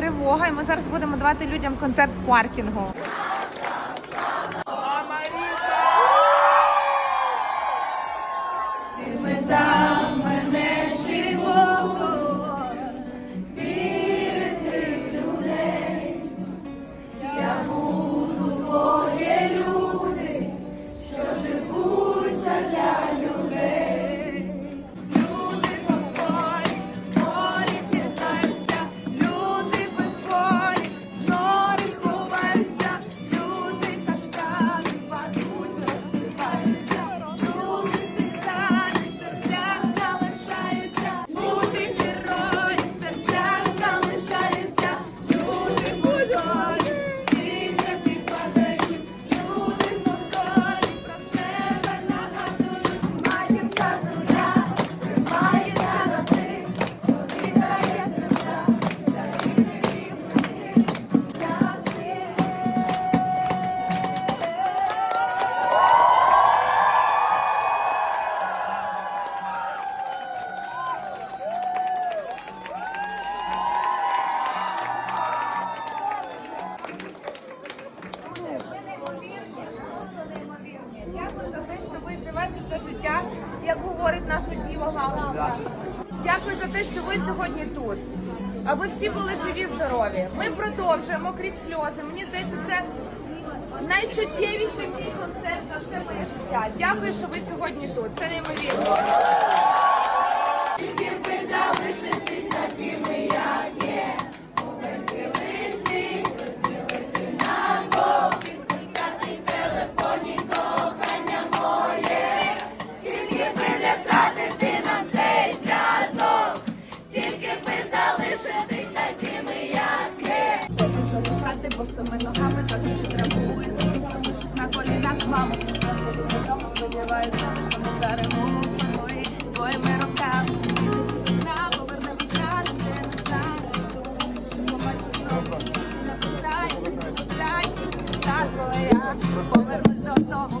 тривога, і ми зараз будемо давати людям концерт в паркінгу. Що це життя, як говорить наша діва Галина. Дякую за те, що ви сьогодні тут. Аби всі були живі, здорові. Ми продовжуємо крізь сльози. Мені здається, це найчуттєвіший мій концерт на все моє життя. Дякую, що ви сьогодні тут. Це неймовірно. Сподіваюся, що ми не знаю. Побачу знову. Написай, написай, так твоя. Повернусь до того